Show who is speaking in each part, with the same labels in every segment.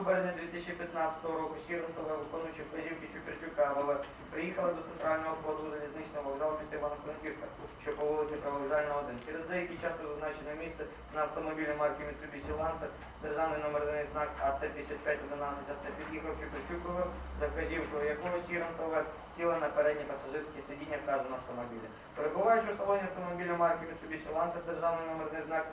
Speaker 1: березня 2015 року Сірентова, виконуючи вказівки Чуперчука, ВВ, приїхала до центрального входу залізничного вокзалу міста Івано-Франківська, що по вулиці Привокзальна 1. Через деякий час у зазначене місце на автомобілі марки Mitsubishi Lancer державний номерний знак АТ-5511 АТ під'їхав Чуперчук, ВВ, за вказівкою якого Сірентова сіла на переднє пасажирське сидіння вказаного автомобіля. Перебуваючи у салоні автомобіля марки Mitsubishi Lancer, державний номерний знак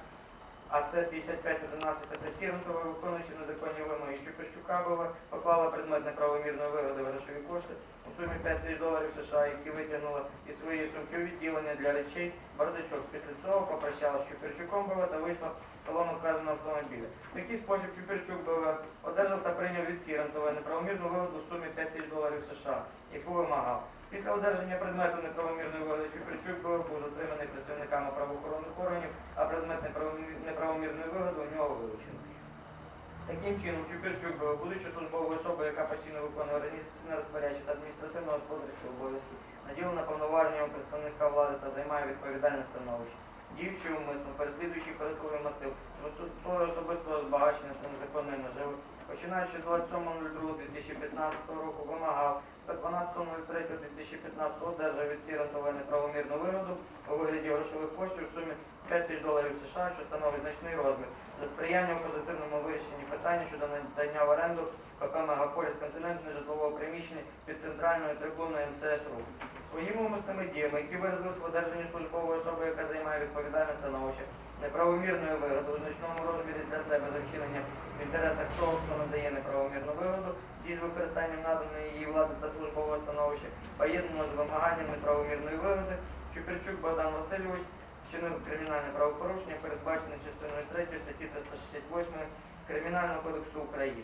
Speaker 1: АТ 5511 АТ Сіренкова, виконуючи незаконні вимоги Чуперчука, БВ, поклала предмет неправомірної вигоди в грошові кошти у сумі 5 тисяч доларів США, які витягнула із своєї сумки у відділення для речей бардачок. Після цього попрощалась з Чуперчуком БВ та вийшла з салону вказаного автомобіля. В такий спосіб Чуперчук БВ одержав та прийняв від Сіренкова неправомірну вигоду в сумі 5 тисяч доларів США, яку вимагав. Після одержання предмету неправомірної вигоди Чуперчук БВ був затриманий працівниками правоохоронних органів, а предмет неправомір- неправомірної у вилучено. Таким чином, Чуперчук, БВ, будучи службовою особою, яка постійно виконує організаційне розпорядчі та адміністративно-господарські обов'язки, наділена повноваженням представника влади та займає відповідальне становище. Діючи умисно, переслідуючи користовий мотив, метою особистого збагачення та незаконної наживи, починаючи з 27.02.2015 року, вимагав та 12.03.2015 одержав від Сірантова неправомірну вигоду у вигляді грошових коштів в сумі 5 тисяч доларів США, що становить значний розмір, за сприяння у позитивному вирішенні питання щодо надання в оренду ПП «Мегаполіс Континент» нежитлового приміщення під центральною трибуною МЦС РУ. Своїми умисними діями, які виразились в одержанні службової особи, яка займає відповідальне становище, неправомірної вигоди у значному розмірі для себе за вчинення в інтересах того, хто надає неправомірну вигоду, дій з використанням наданої її влади та службового становища, поєднано з вимаганням неправомірної вигоди, Чуперчук Богдан Васильович вчинив кримінальне правопорушення, передбачене частиною 3 статті 368 Кримінального кодексу України.